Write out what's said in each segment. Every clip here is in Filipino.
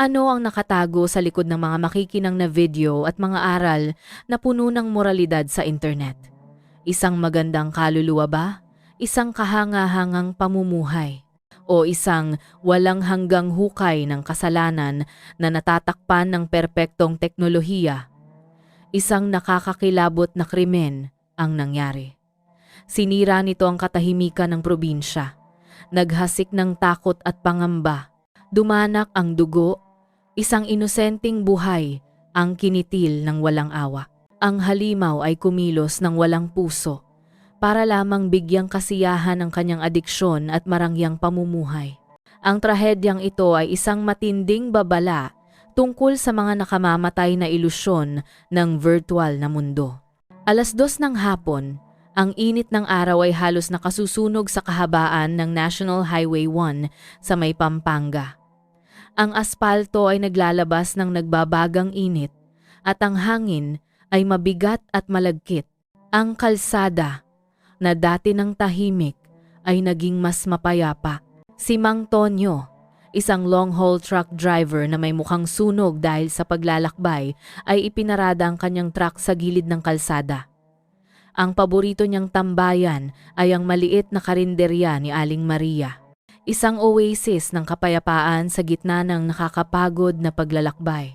Ano ang nakatago sa likod ng mga makikinang na video at mga aral na puno ng moralidad sa internet? Isang magandang kaluluwa ba? Isang kahanga-hangang pamumuhay? O isang walang hanggang hukay ng kasalanan na natatakpan ng perpektong teknolohiya? Isang nakakakilabot na krimen ang nangyari. Sinira nito ang katahimikan ng probinsya. Naghasik ng takot at pangamba. Dumanak ang dugo Isang inosenteng buhay ang kinitil ng walang awa. Ang halimaw ay kumilos ng walang puso para lamang bigyang kasiyahan ang kanyang adiksyon at marangyang pamumuhay. Ang trahedyang ito ay isang matinding babala tungkol sa mga nakamamatay na ilusyon ng virtual na mundo. Alas dos ng hapon, ang init ng araw ay halos nakasusunog sa kahabaan ng National Highway 1 sa may Pampanga. Ang aspalto ay naglalabas ng nagbabagang init at ang hangin ay mabigat at malagkit. Ang kalsada na dati ng tahimik ay naging mas mapayapa. Si Mang Tonyo, isang long-haul truck driver na may mukhang sunog dahil sa paglalakbay, ay ipinarada ang kanyang truck sa gilid ng kalsada. Ang paborito niyang tambayan ay ang maliit na karinderya ni Aling Maria. Isang oasis ng kapayapaan sa gitna ng nakakapagod na paglalakbay.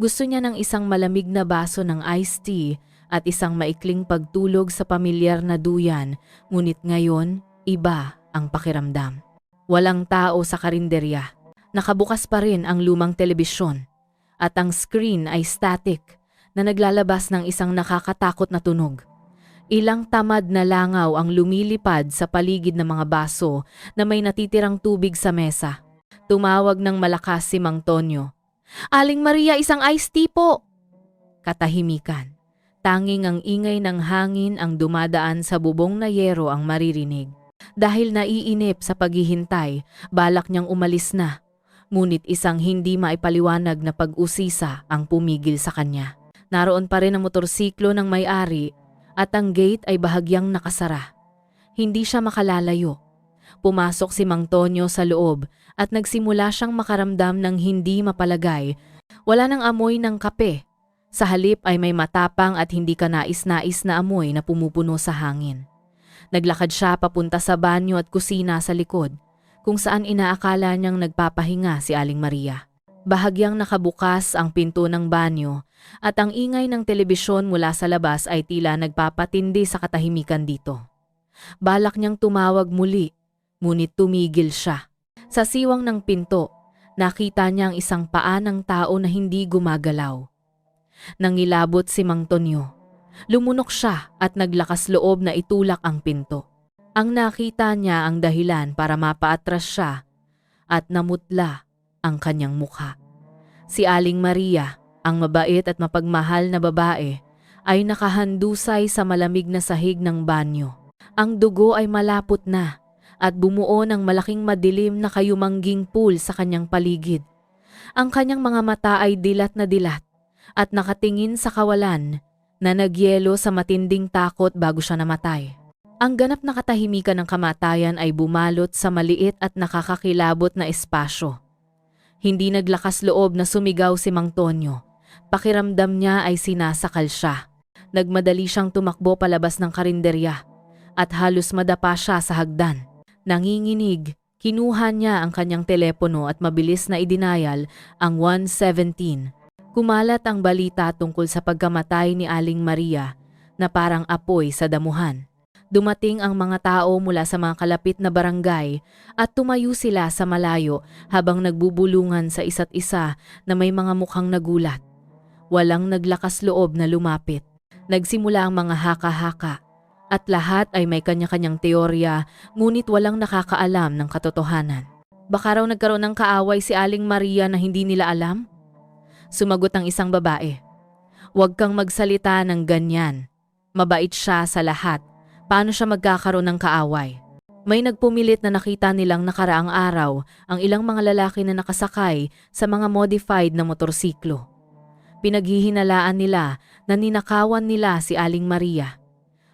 Gusto niya ng isang malamig na baso ng iced tea at isang maikling pagtulog sa pamilyar na duyan, ngunit ngayon, iba ang pakiramdam. Walang tao sa karinderya. Nakabukas pa rin ang lumang telebisyon. At ang screen ay static na naglalabas ng isang nakakatakot na tunog. Ilang tamad na langaw ang lumilipad sa paligid ng mga baso na may natitirang tubig sa mesa. Tumawag ng malakas si Mang Tonyo. Aling Maria, isang iced tea po! Katahimikan. Tanging ang ingay ng hangin ang dumadaan sa bubong na yero ang maririnig. Dahil naiinip sa paghihintay, balak niyang umalis na. Ngunit isang hindi maipaliwanag na pag-usisa ang pumigil sa kanya. Naroon pa rin ang motorsiklo ng may-ari at ang gate ay bahagyang nakasara. Hindi siya makalalayo. Pumasok si Mang Tonyo sa loob at nagsimula siyang makaramdam ng hindi mapalagay. Wala nang amoy ng kape. Sa halip ay may matapang at hindi ka nais-nais na amoy na pumupuno sa hangin. Naglakad siya papunta sa banyo at kusina sa likod, kung saan inaakala niyang nagpapahinga si Aling Maria. Bahagyang nakabukas ang pinto ng banyo at ang ingay ng telebisyon mula sa labas ay tila nagpapatindi sa katahimikan dito. Balak niyang tumawag muli, ngunit tumigil siya. Sa siwang ng pinto, nakita niya ang isang paa ng tao na hindi gumagalaw. Nangilabot si Mang Tonyo. Lumunok siya at naglakas loob na itulak ang pinto. Ang nakita niya ang dahilan para mapaatras siya at namutla ang kanyang mukha. Si Aling Maria, ang mabait at mapagmahal na babae, ay nakahandusay sa malamig na sahig ng banyo. Ang dugo ay malapot na at bumuo ng malaking madilim na kayumangging pool sa kanyang paligid. Ang kanyang mga mata ay dilat na dilat at nakatingin sa kawalan na nagyelo sa matinding takot bago siya namatay. Ang ganap na katahimikan ng kamatayan ay bumalot sa maliit at nakakakilabot na espasyo. Hindi naglakas loob na sumigaw si Mang Tonyo. Pakiramdam niya ay sinasakal siya. Nagmadali siyang tumakbo palabas ng karinderya at halos madapa siya sa hagdan. Nanginginig, kinuha niya ang kanyang telepono at mabilis na idinayal ang 117. Kumalat ang balita tungkol sa pagkamatay ni Aling Maria na parang apoy sa damuhan. Dumating ang mga tao mula sa mga kalapit na barangay at tumayo sila sa malayo habang nagbubulungan sa isa't isa na may mga mukhang nagulat. Walang naglakas loob na lumapit. Nagsimula ang mga haka-haka at lahat ay may kanya-kanyang teorya ngunit walang nakakaalam ng katotohanan. Baka raw nagkaroon ng kaaway si Aling Maria na hindi nila alam? Sumagot ang isang babae. Huwag kang magsalita ng ganyan. Mabait siya sa lahat. Paano siya magkakaroon ng kaaway? May nagpumilit na nakita nilang nakaraang araw ang ilang mga lalaki na nakasakay sa mga modified na motorsiklo. Pinaghihinalaan nila na ninakawan nila si Aling Maria.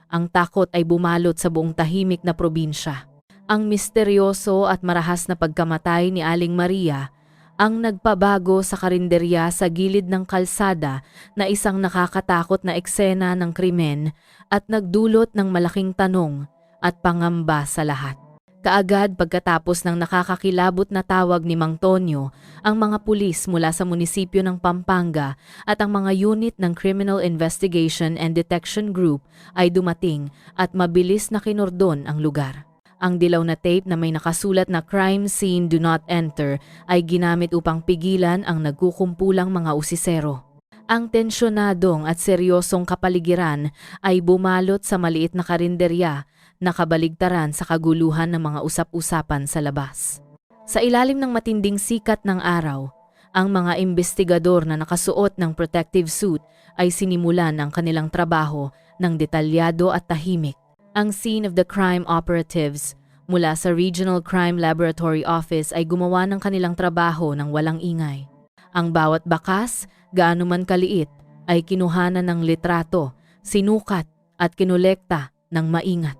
Ang takot ay bumalot sa buong tahimik na probinsya. Ang misteryoso at marahas na pagkamatay ni Aling Maria ang nagpabago sa karinderya sa gilid ng kalsada na isang nakakatakot na eksena ng krimen at nagdulot ng malaking tanong at pangamba sa lahat. Kaagad pagkatapos ng nakakakilabot na tawag ni Mang Tonyo, ang mga pulis mula sa munisipyo ng Pampanga at ang mga unit ng Criminal Investigation and Detection Group ay dumating at mabilis na kinordon ang lugar. Ang dilaw na tape na may nakasulat na crime scene do not enter ay ginamit upang pigilan ang nagkukumpulang mga usisero. Ang tensyonadong at seryosong kapaligiran ay bumalot sa maliit na karinderya na kabaligtaran sa kaguluhan ng mga usap-usapan sa labas. Sa ilalim ng matinding sikat ng araw, ang mga investigador na nakasuot ng protective suit ay sinimulan ang kanilang trabaho ng detalyado at tahimik. Ang scene of the crime operatives mula sa Regional Crime Laboratory Office ay gumawa ng kanilang trabaho ng walang ingay. Ang bawat bakas, gaano man kaliit, ay kinuhanan ng litrato, sinukat at kinolekta ng maingat.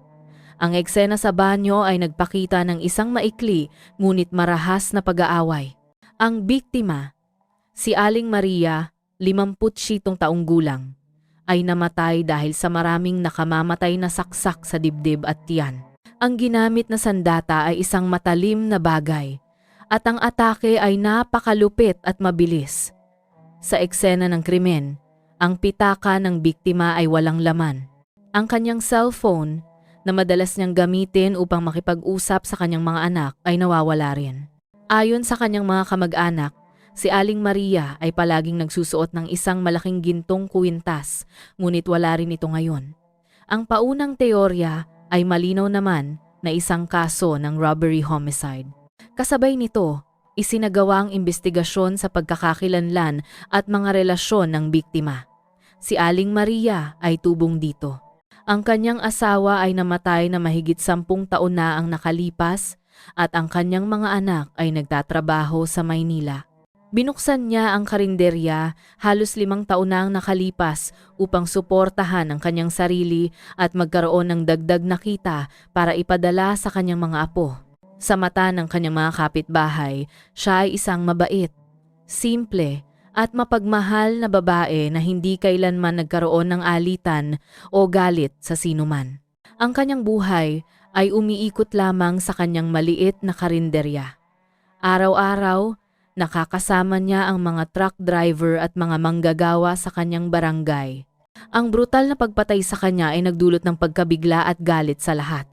Ang eksena sa banyo ay nagpakita ng isang maikli ngunit marahas na pag-aaway. Ang biktima, si Aling Maria, 57 taong gulang, ay namatay dahil sa maraming nakamamatay na saksak sa dibdib at tiyan. Ang ginamit na sandata ay isang matalim na bagay at ang atake ay napakalupit at mabilis. Sa eksena ng krimen, ang pitaka ng biktima ay walang laman. Ang kanyang cellphone na madalas niyang gamitin upang makipag-usap sa kanyang mga anak ay nawawala rin. Ayon sa kanyang mga kamag-anak, si Aling Maria ay palaging nagsusuot ng isang malaking gintong kuwintas, ngunit wala rin ito ngayon. Ang paunang teorya ay malinaw naman na isang kaso ng robbery homicide. Kasabay nito, isinagawa ang investigasyon sa pagkakakilanlan at mga relasyon ng biktima. Si Aling Maria ay tubong dito. Ang kanyang asawa ay namatay na mahigit sampung taon na ang nakalipas at ang kanyang mga anak ay nagtatrabaho sa Maynila. Binuksan niya ang karinderya halos limang taon na ang nakalipas upang suportahan ang kanyang sarili at magkaroon ng dagdag na kita para ipadala sa kanyang mga apo. Sa mata ng kanyang mga kapitbahay, siya ay isang mabait, simple at mapagmahal na babae na hindi kailanman nagkaroon ng alitan o galit sa sinuman. Ang kanyang buhay ay umiikot lamang sa kanyang maliit na karinderya. Araw-araw, nakakasama niya ang mga truck driver at mga manggagawa sa kanyang barangay. Ang brutal na pagpatay sa kanya ay nagdulot ng pagkabigla at galit sa lahat.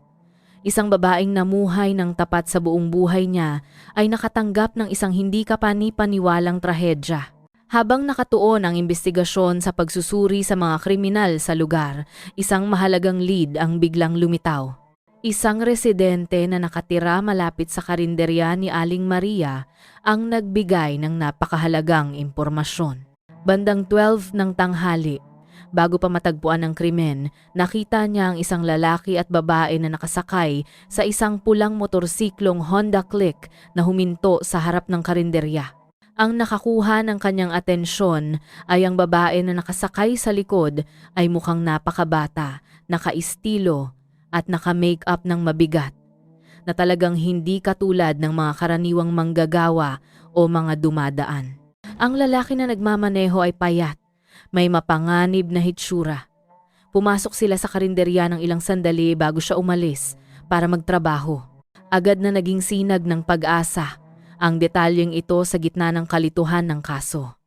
Isang babaeng namuhay ng tapat sa buong buhay niya ay nakatanggap ng isang hindi kapani-paniwalang trahedya. Habang nakatuon ang investigasyon sa pagsusuri sa mga kriminal sa lugar, isang mahalagang lead ang biglang lumitaw. Isang residente na nakatira malapit sa karinderya ni Aling Maria ang nagbigay ng napakahalagang impormasyon. Bandang 12 ng tanghali, bago pa matagpuan ang krimen, nakita niya ang isang lalaki at babae na nakasakay sa isang pulang motorsiklong Honda Click na huminto sa harap ng karinderya. Ang nakakuha ng kanyang atensyon ay ang babae na nakasakay sa likod ay mukhang napakabata, nakaistilo at naka-makeup ng mabigat na talagang hindi katulad ng mga karaniwang manggagawa o mga dumadaan. Ang lalaki na nagmamaneho ay payat, may mapanganib na hitsura. Pumasok sila sa karinderya ng ilang sandali bago siya umalis para magtrabaho. Agad na naging sinag ng pag-asa ang detalyeng ito sa gitna ng kalituhan ng kaso.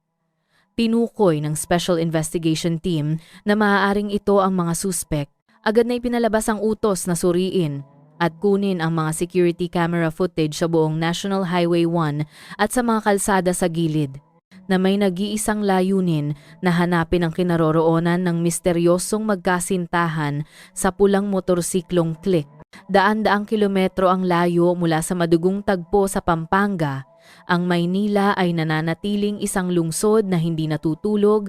Tinukoy ng Special Investigation Team na maaaring ito ang mga suspect agad na ipinalabas ang utos na suriin at kunin ang mga security camera footage sa buong National Highway 1 at sa mga kalsada sa gilid na may nag-iisang layunin na hanapin ang kinaroroonan ng misteryosong magkasintahan sa pulang motorsiklong click. Daan-daang kilometro ang layo mula sa madugong tagpo sa Pampanga, ang Maynila ay nananatiling isang lungsod na hindi natutulog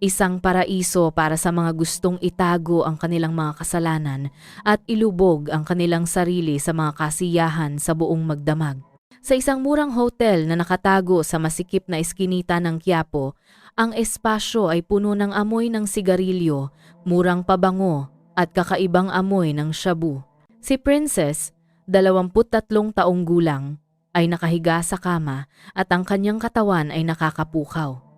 Isang paraiso para sa mga gustong itago ang kanilang mga kasalanan at ilubog ang kanilang sarili sa mga kasiyahan sa buong magdamag. Sa isang murang hotel na nakatago sa masikip na eskinita ng Quiapo, ang espasyo ay puno ng amoy ng sigarilyo, murang pabango at kakaibang amoy ng shabu. Si Princess, 23 taong gulang, ay nakahiga sa kama at ang kanyang katawan ay nakakapukaw.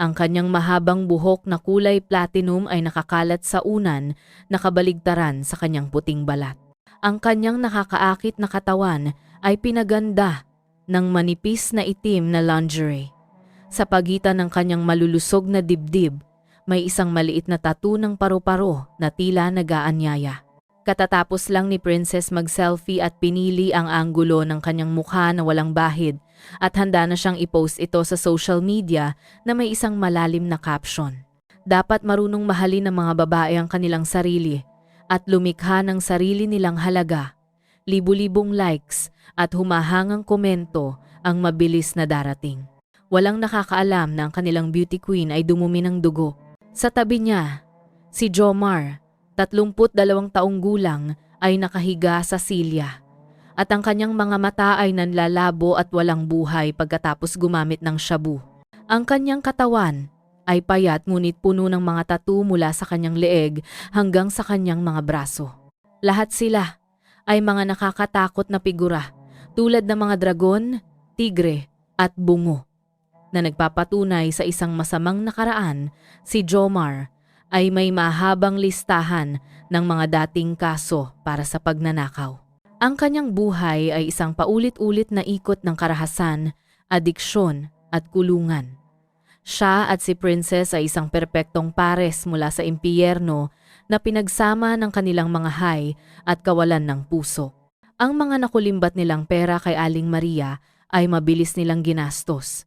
Ang kanyang mahabang buhok na kulay platinum ay nakakalat sa unan, nakabaligtaran sa kanyang puting balat. Ang kanyang nakakaakit na katawan ay pinaganda ng manipis na itim na lingerie. Sa pagitan ng kanyang malulusog na dibdib, may isang maliit na tattoo ng paru-paro na tila nagaanyaya. Katatapos lang ni Princess mag-selfie at pinili ang anggulo ng kanyang mukha na walang bahid at handa na siyang i-post ito sa social media na may isang malalim na caption. Dapat marunong mahalin ng mga babae ang kanilang sarili at lumikha ng sarili nilang halaga. Libu-libong likes at humahangang komento ang mabilis na darating. Walang nakakaalam na ang kanilang beauty queen ay dumumi ng dugo. Sa tabi niya, si Jomar, 32 taong gulang, ay nakahiga sa silya. At ang kanyang mga mata ay nanlalabo at walang buhay pagkatapos gumamit ng shabu. Ang kanyang katawan ay payat ngunit puno ng mga tattoo mula sa kanyang leeg hanggang sa kanyang mga braso. Lahat sila ay mga nakakatakot na figura tulad ng mga dragon, tigre at bungo na nagpapatunay sa isang masamang nakaraan, si Jomar ay may mahabang listahan ng mga dating kaso para sa pagnanakaw. Ang kanyang buhay ay isang paulit-ulit na ikot ng karahasan, adiksyon at kulungan. Siya at si Princess ay isang perpektong pares mula sa impyerno na pinagsama ng kanilang mga hay at kawalan ng puso. Ang mga nakulimbat nilang pera kay Aling Maria ay mabilis nilang ginastos.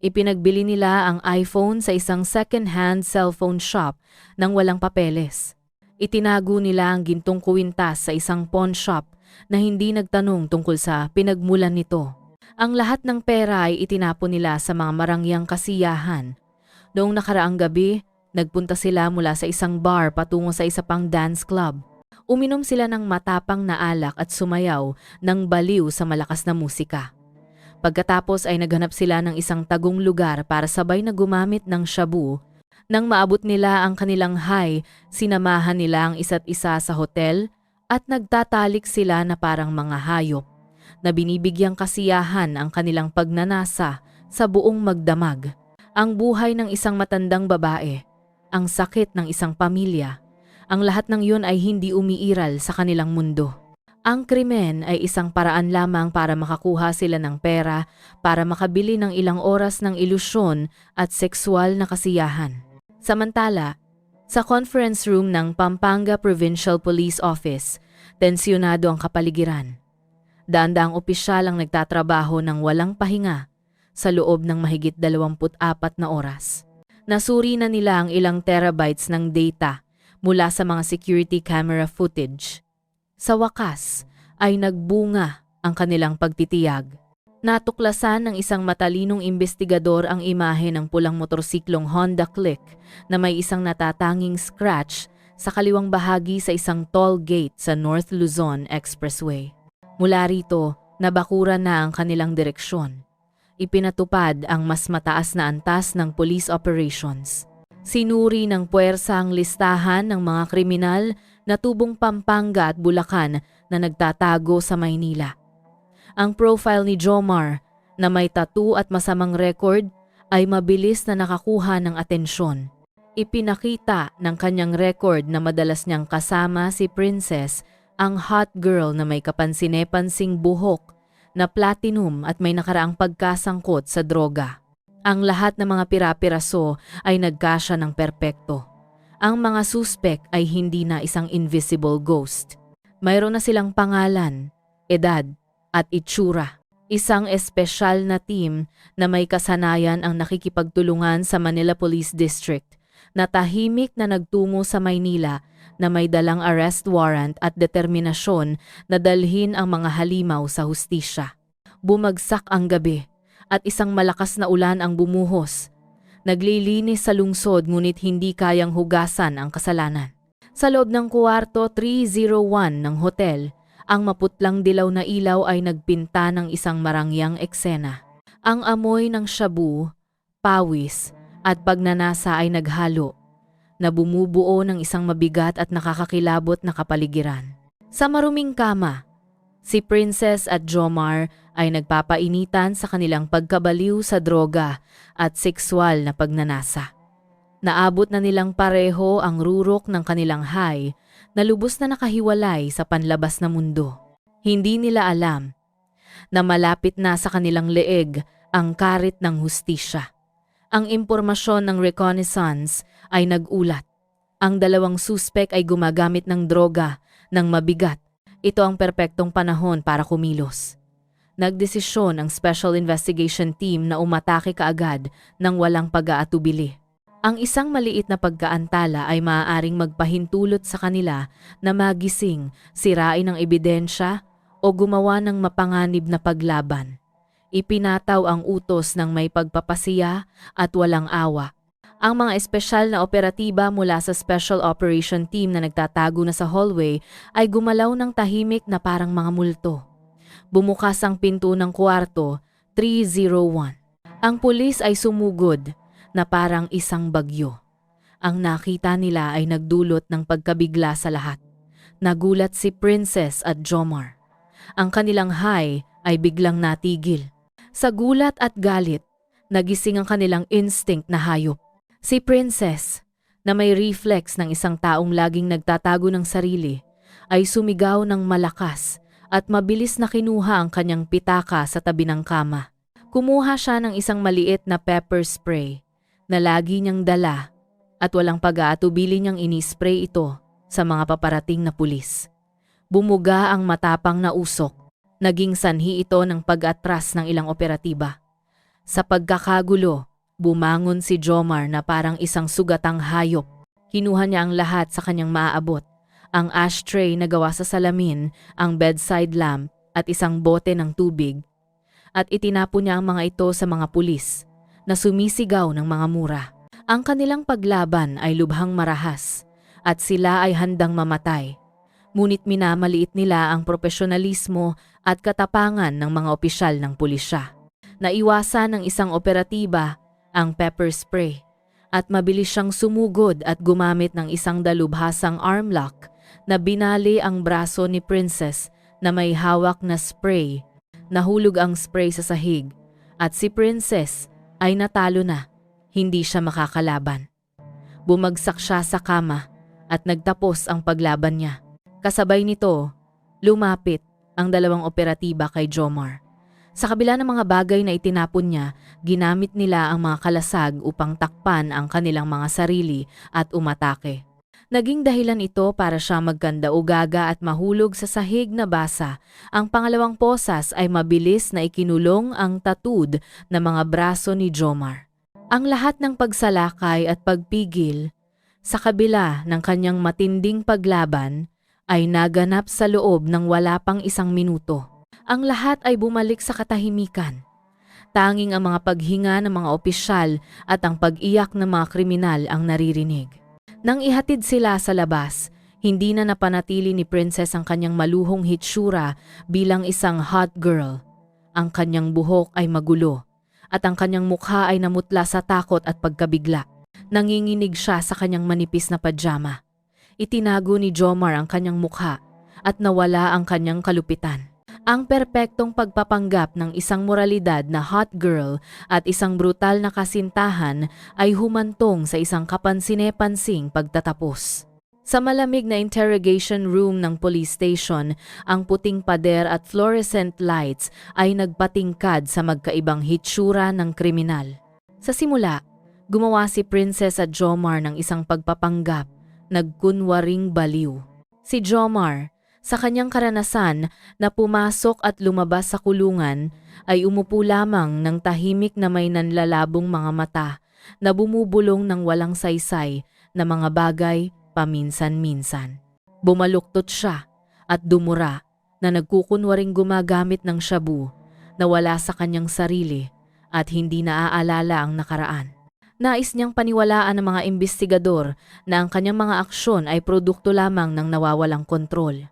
Ipinagbili nila ang iPhone sa isang second-hand cellphone shop nang walang papeles. Itinago nila ang gintong kuwintas sa isang pawn shop na hindi nagtanong tungkol sa pinagmulan nito. Ang lahat ng pera ay itinapon nila sa mga marangyang kasiyahan. Noong nakaraang gabi, nagpunta sila mula sa isang bar patungo sa isa pang dance club. Uminom sila ng matapang na alak at sumayaw ng baliw sa malakas na musika. Pagkatapos ay naghanap sila ng isang tagong lugar para sabay na gumamit ng shabu. Nang maabot nila ang kanilang high, sinamahan nila ang isa't isa sa hotel at nagtatalik sila na parang mga hayop na binibigyang kasiyahan ang kanilang pagnanasa sa buong magdamag. Ang buhay ng isang matandang babae, ang sakit ng isang pamilya, ang lahat ng yun ay hindi umiiral sa kanilang mundo. Ang krimen ay isang paraan lamang para makakuha sila ng pera para makabili ng ilang oras ng ilusyon at sexual na kasiyahan. Samantala, sa conference room ng Pampanga Provincial Police Office, tensyonado ang kapaligiran. Daandaang opisyal ang nagtatrabaho ng walang pahinga sa loob ng mahigit 24 na oras. Nasuri na nila ang ilang terabytes ng data mula sa mga security camera footage sa wakas ay nagbunga ang kanilang pagtitiyag. Natuklasan ng isang matalinong investigador ang imahe ng pulang motorsiklong Honda Click na may isang natatanging scratch sa kaliwang bahagi sa isang toll gate sa North Luzon Expressway. Mula rito, nabakura na ang kanilang direksyon. Ipinatupad ang mas mataas na antas ng police operations. Sinuri ng puwersa ang listahan ng mga kriminal na tubong Pampanga at Bulacan na nagtatago sa Maynila. Ang profile ni Jomar na may tattoo at masamang record ay mabilis na nakakuha ng atensyon. Ipinakita ng kanyang record na madalas niyang kasama si Princess, ang hot girl na may kapansine-pansing buhok na platinum at may nakaraang pagkasangkot sa droga. Ang lahat ng mga pirapiraso ay nagkasya ng perpekto. Ang mga suspek ay hindi na isang invisible ghost. Mayroon na silang pangalan, edad, at itsura. Isang espesyal na team na may kasanayan ang nakikipagtulungan sa Manila Police District na tahimik na nagtungo sa Maynila na may dalang arrest warrant at determinasyon na dalhin ang mga halimaw sa hustisya. Bumagsak ang gabi at isang malakas na ulan ang bumuhos Naglilinis sa lungsod ngunit hindi kayang hugasan ang kasalanan. Sa loob ng kuwarto 301 ng hotel, ang maputlang dilaw na ilaw ay nagpinta ng isang marangyang eksena. Ang amoy ng shabu, pawis, at pagnanasa ay naghalo na bumubuo ng isang mabigat at nakakakilabot na kapaligiran. Sa maruming kama, Si Princess at Jomar ay nagpapainitan sa kanilang pagkabaliw sa droga at sexual na pagnanasa. Naabot na nilang pareho ang rurok ng kanilang high na lubos na nakahiwalay sa panlabas na mundo. Hindi nila alam na malapit na sa kanilang leeg ang karit ng hustisya. Ang impormasyon ng reconnaissance ay nag-ulat. Ang dalawang suspek ay gumagamit ng droga ng mabigat. Ito ang perpektong panahon para kumilos. Nagdesisyon ang Special Investigation Team na umatake kaagad ng walang pag-aatubili. Ang isang maliit na pagkaantala ay maaaring magpahintulot sa kanila na magising, sirain ang ebidensya o gumawa ng mapanganib na paglaban. Ipinataw ang utos ng may pagpapasiya at walang awa. Ang mga espesyal na operatiba mula sa Special Operation Team na nagtatago na sa hallway ay gumalaw ng tahimik na parang mga multo. Bumukas ang pinto ng kwarto, 301. Ang pulis ay sumugod na parang isang bagyo. Ang nakita nila ay nagdulot ng pagkabigla sa lahat. Nagulat si Princess at Jomar. Ang kanilang high ay biglang natigil. Sa gulat at galit, nagising ang kanilang instinct na hayop. Si Princess, na may reflex ng isang taong laging nagtatago ng sarili, ay sumigaw ng malakas at mabilis na kinuha ang kanyang pitaka sa tabi ng kama. Kumuha siya ng isang maliit na pepper spray na lagi niyang dala at walang pag-aatubili niyang inispray ito sa mga paparating na pulis. Bumuga ang matapang na usok. Naging sanhi ito ng pag-atras ng ilang operatiba. Sa pagkakagulo, bumangon si Jomar na parang isang sugatang hayop. Kinuha niya ang lahat sa kanyang maaabot. Ang ashtray na gawa sa salamin, ang bedside lamp at isang bote ng tubig. At itinapon niya ang mga ito sa mga pulis na sumisigaw ng mga mura. Ang kanilang paglaban ay lubhang marahas at sila ay handang mamatay. Ngunit minamaliit nila ang profesionalismo at katapangan ng mga opisyal ng pulisya. Naiwasan ng isang operatiba ang pepper spray at mabilis siyang sumugod at gumamit ng isang dalubhasang arm lock na binali ang braso ni Princess na may hawak na spray. Nahulog ang spray sa sahig at si Princess ay natalo na, hindi siya makakalaban. Bumagsak siya sa kama at nagtapos ang paglaban niya. Kasabay nito, lumapit ang dalawang operatiba kay Jomar. Sa kabila ng mga bagay na itinapon niya, ginamit nila ang mga kalasag upang takpan ang kanilang mga sarili at umatake. Naging dahilan ito para siya magkanda ugaga at mahulog sa sahig na basa. Ang pangalawang posas ay mabilis na ikinulong ang tatud na mga braso ni Jomar. Ang lahat ng pagsalakay at pagpigil sa kabila ng kanyang matinding paglaban ay naganap sa loob ng wala pang isang minuto. Ang lahat ay bumalik sa katahimikan. Tanging ang mga paghinga ng mga opisyal at ang pag-iyak ng mga kriminal ang naririnig. Nang ihatid sila sa labas, hindi na napanatili ni Princess ang kanyang maluhong hitsura bilang isang hot girl. Ang kanyang buhok ay magulo at ang kanyang mukha ay namutla sa takot at pagkabigla. Nanginginig siya sa kanyang manipis na pajama. Itinago ni Jomar ang kanyang mukha at nawala ang kanyang kalupitan. Ang perpektong pagpapanggap ng isang moralidad na hot girl at isang brutal na kasintahan ay humantong sa isang kapansine-pansing pagtatapos. Sa malamig na interrogation room ng police station, ang puting pader at fluorescent lights ay nagpatingkad sa magkaibang hitsura ng kriminal. Sa simula, gumawa si Princess at Jomar ng isang pagpapanggap, nagkunwaring baliw. Si Jomar, sa kanyang karanasan na pumasok at lumabas sa kulungan ay umupo lamang ng tahimik na may nanlalabong mga mata na bumubulong ng walang saysay na mga bagay paminsan-minsan. Bumaluktot siya at dumura na nagkukunwaring gumagamit ng shabu na wala sa kanyang sarili at hindi naaalala ang nakaraan. Nais niyang paniwalaan ng mga investigador na ang kanyang mga aksyon ay produkto lamang ng nawawalang kontrol.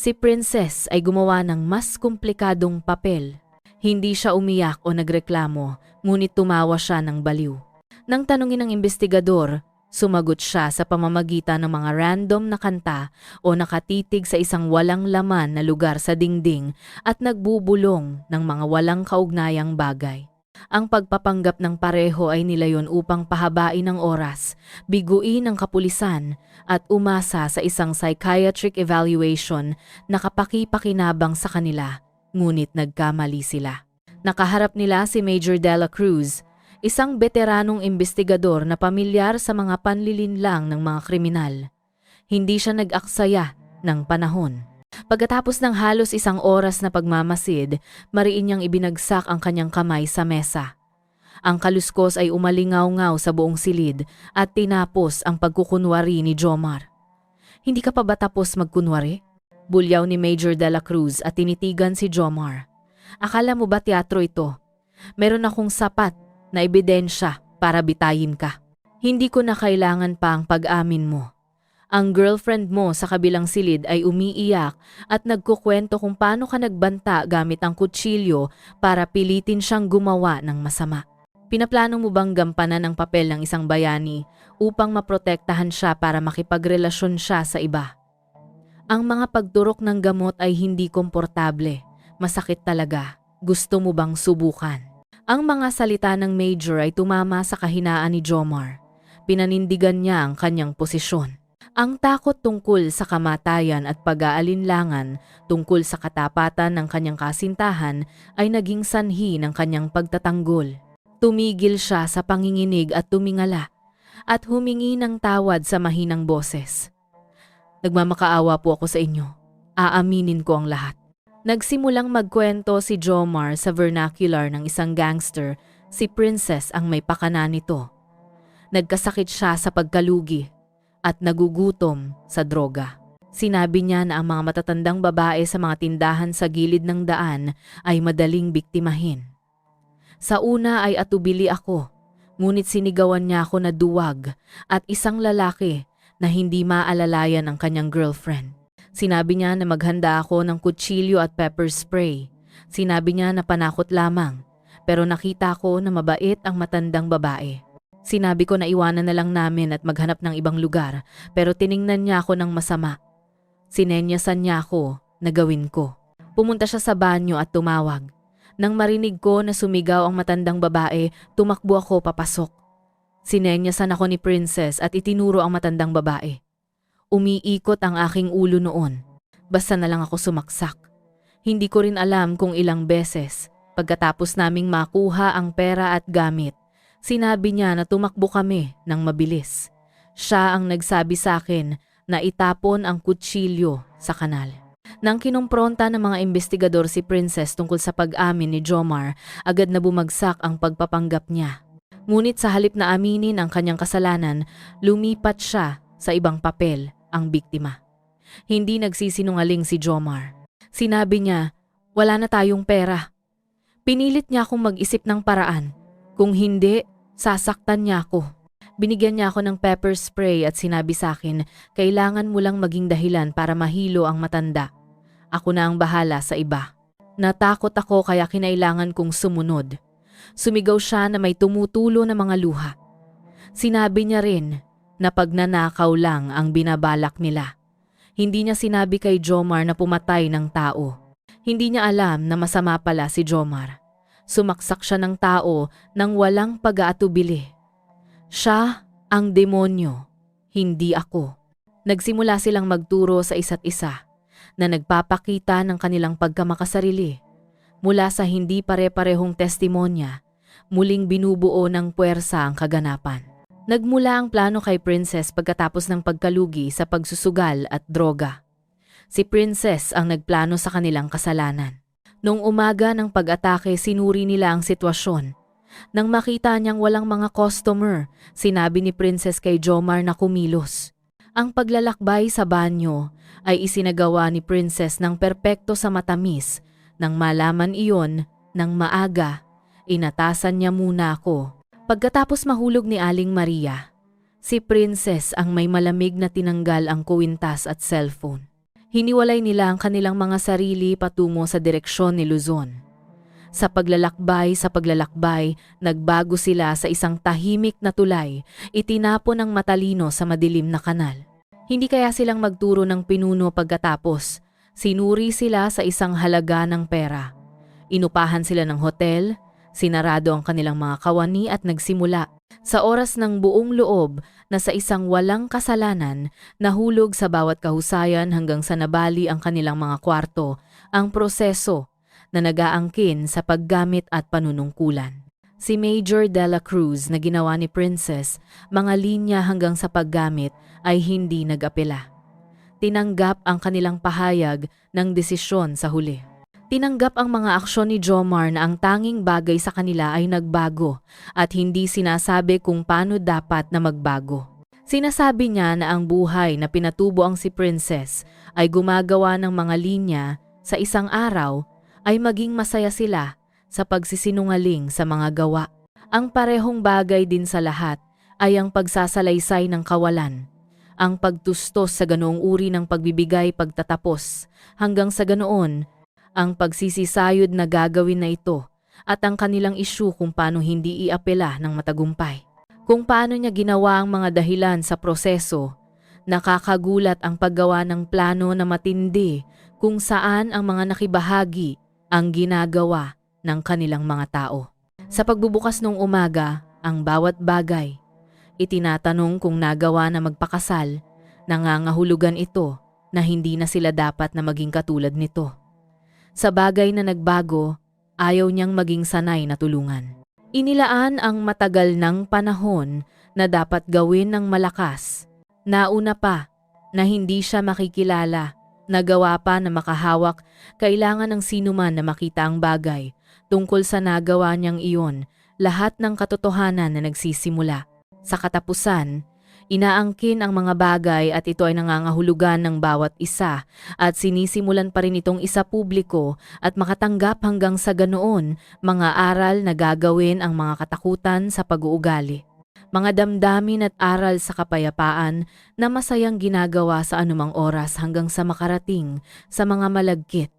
Si Princess ay gumawa ng mas komplikadong papel. Hindi siya umiyak o nagreklamo, ngunit tumawa siya ng baliw. Nang tanungin ng investigador Sumagot siya sa pamamagitan ng mga random na kanta o nakatitig sa isang walang laman na lugar sa dingding at nagbubulong ng mga walang kaugnayang bagay. Ang pagpapanggap ng pareho ay nilayon upang pahabain ang oras, biguin ang kapulisan at umasa sa isang psychiatric evaluation na kapakipakinabang sa kanila, ngunit nagkamali sila. Nakaharap nila si Major Dela Cruz, isang veteranong investigador na pamilyar sa mga panlilinlang ng mga kriminal. Hindi siya nag-aksaya ng panahon. Pagkatapos ng halos isang oras na pagmamasid, mariin niyang ibinagsak ang kanyang kamay sa mesa. Ang kaluskos ay umalingaw-ngaw sa buong silid at tinapos ang pagkukunwari ni Jomar. Hindi ka pa ba tapos magkunwari? Bulyaw ni Major de la Cruz at tinitigan si Jomar. Akala mo ba teatro ito? Meron akong sapat na ebidensya para bitayin ka. Hindi ko na kailangan pa ang pag-amin mo. Ang girlfriend mo sa kabilang silid ay umiiyak at nagkukwento kung paano ka nagbanta gamit ang kutsilyo para pilitin siyang gumawa ng masama. Pinaplano mo bang gampanan ang papel ng isang bayani upang maprotektahan siya para makipagrelasyon siya sa iba? Ang mga pagturok ng gamot ay hindi komportable. Masakit talaga. Gusto mo bang subukan? Ang mga salita ng Major ay tumama sa kahinaan ni Jomar. Pinanindigan niya ang kanyang posisyon. Ang takot tungkol sa kamatayan at pag-aalinlangan tungkol sa katapatan ng kanyang kasintahan ay naging sanhi ng kanyang pagtatanggol. Tumigil siya sa panginginig at tumingala at humingi ng tawad sa mahinang boses. Nagmamakaawa po ako sa inyo. Aaminin ko ang lahat. Nagsimulang magkwento si Jomar sa vernacular ng isang gangster, si Princess ang may pakana nito. Nagkasakit siya sa pagkalugi at nagugutom sa droga. Sinabi niya na ang mga matatandang babae sa mga tindahan sa gilid ng daan ay madaling biktimahin. Sa una ay atubili ako, ngunit sinigawan niya ako na duwag at isang lalaki na hindi maalalayan ang kanyang girlfriend. Sinabi niya na maghanda ako ng kutsilyo at pepper spray. Sinabi niya na panakot lamang, pero nakita ko na mabait ang matandang babae. Sinabi ko na iwanan na lang namin at maghanap ng ibang lugar, pero tiningnan niya ako ng masama. Sinenyasan niya ako na gawin ko. Pumunta siya sa banyo at tumawag. Nang marinig ko na sumigaw ang matandang babae, tumakbo ako papasok. Sinenyasan ako ni Princess at itinuro ang matandang babae. Umiikot ang aking ulo noon. Basta na lang ako sumaksak. Hindi ko rin alam kung ilang beses. Pagkatapos naming makuha ang pera at gamit, sinabi niya na tumakbo kami ng mabilis. Siya ang nagsabi sa akin na itapon ang kutsilyo sa kanal. Nang kinumpronta ng mga investigador si Princess tungkol sa pag-amin ni Jomar, agad na bumagsak ang pagpapanggap niya. Ngunit sa halip na aminin ang kanyang kasalanan, lumipat siya sa ibang papel ang biktima. Hindi nagsisinungaling si Jomar. Sinabi niya, wala na tayong pera. Pinilit niya akong mag-isip ng paraan. Kung hindi, sasaktan niya ako. Binigyan niya ako ng pepper spray at sinabi sa akin, kailangan mo lang maging dahilan para mahilo ang matanda. Ako na ang bahala sa iba. Natakot ako kaya kinailangan kong sumunod. Sumigaw siya na may tumutulo na mga luha. Sinabi niya rin na pagnanakaw lang ang binabalak nila. Hindi niya sinabi kay Jomar na pumatay ng tao. Hindi niya alam na masama pala si Jomar. Sumaksak siya ng tao nang walang pag-aatubili. Siya ang demonyo, hindi ako. Nagsimula silang magturo sa isa't isa na nagpapakita ng kanilang pagkamakasarili. Mula sa hindi pare-parehong testimonya, muling binubuo ng puwersa ang kaganapan. Nagmula ang plano kay Princess pagkatapos ng pagkalugi sa pagsusugal at droga. Si Princess ang nagplano sa kanilang kasalanan. Nung umaga ng pag-atake, sinuri nila ang sitwasyon. Nang makita niyang walang mga customer, sinabi ni Princess kay Jomar na kumilos. Ang paglalakbay sa banyo ay isinagawa ni Princess ng perpekto sa matamis. Nang malaman iyon, ng maaga, inatasan niya muna ako. Pagkatapos mahulog ni Aling Maria, si Princess ang may malamig na tinanggal ang kuwintas at cellphone. Hiniwalay nila ang kanilang mga sarili patungo sa direksyon ni Luzon. Sa paglalakbay sa paglalakbay, nagbago sila sa isang tahimik na tulay, itinapon ng matalino sa madilim na kanal. Hindi kaya silang magturo ng pinuno pagkatapos. Sinuri sila sa isang halaga ng pera. Inupahan sila ng hotel, sinarado ang kanilang mga kawani at nagsimula. Sa oras ng buong loob na sa isang walang kasalanan, nahulog sa bawat kahusayan hanggang sa nabali ang kanilang mga kwarto, ang proseso na nagaangkin sa paggamit at panunungkulan. Si Major Dela Cruz na ginawa ni Princess, mga linya hanggang sa paggamit ay hindi nag-apela. Tinanggap ang kanilang pahayag ng desisyon sa huli. Tinanggap ang mga aksyon ni Jomar na ang tanging bagay sa kanila ay nagbago at hindi sinasabi kung paano dapat na magbago. Sinasabi niya na ang buhay na pinatubo ang si Princess ay gumagawa ng mga linya sa isang araw ay maging masaya sila sa pagsisinungaling sa mga gawa. Ang parehong bagay din sa lahat ay ang pagsasalaysay ng kawalan, ang pagtustos sa ganoong uri ng pagbibigay pagtatapos, hanggang sa ganoon, ang pagsisisayod na gagawin na ito at ang kanilang isyu kung paano hindi iapela ng matagumpay. Kung paano niya ginawa ang mga dahilan sa proseso, nakakagulat ang paggawa ng plano na matindi kung saan ang mga nakibahagi ang ginagawa ng kanilang mga tao. Sa pagbubukas ng umaga, ang bawat bagay, itinatanong kung nagawa na magpakasal, nangangahulugan ito na hindi na sila dapat na maging katulad nito. Sa bagay na nagbago, ayaw niyang maging sanay na tulungan. Inilaan ang matagal ng panahon na dapat gawin ng malakas. Nauna pa na hindi siya makikilala nagawa pa na makahawak, kailangan ng sinuman na makita ang bagay. Tungkol sa nagawa niyang iyon, lahat ng katotohanan na nagsisimula. Sa katapusan, inaangkin ang mga bagay at ito ay nangangahulugan ng bawat isa at sinisimulan pa rin itong isa publiko at makatanggap hanggang sa ganoon mga aral na gagawin ang mga katakutan sa pag-uugali. Mga damdamin at aral sa kapayapaan na masayang ginagawa sa anumang oras hanggang sa makarating sa mga malagkit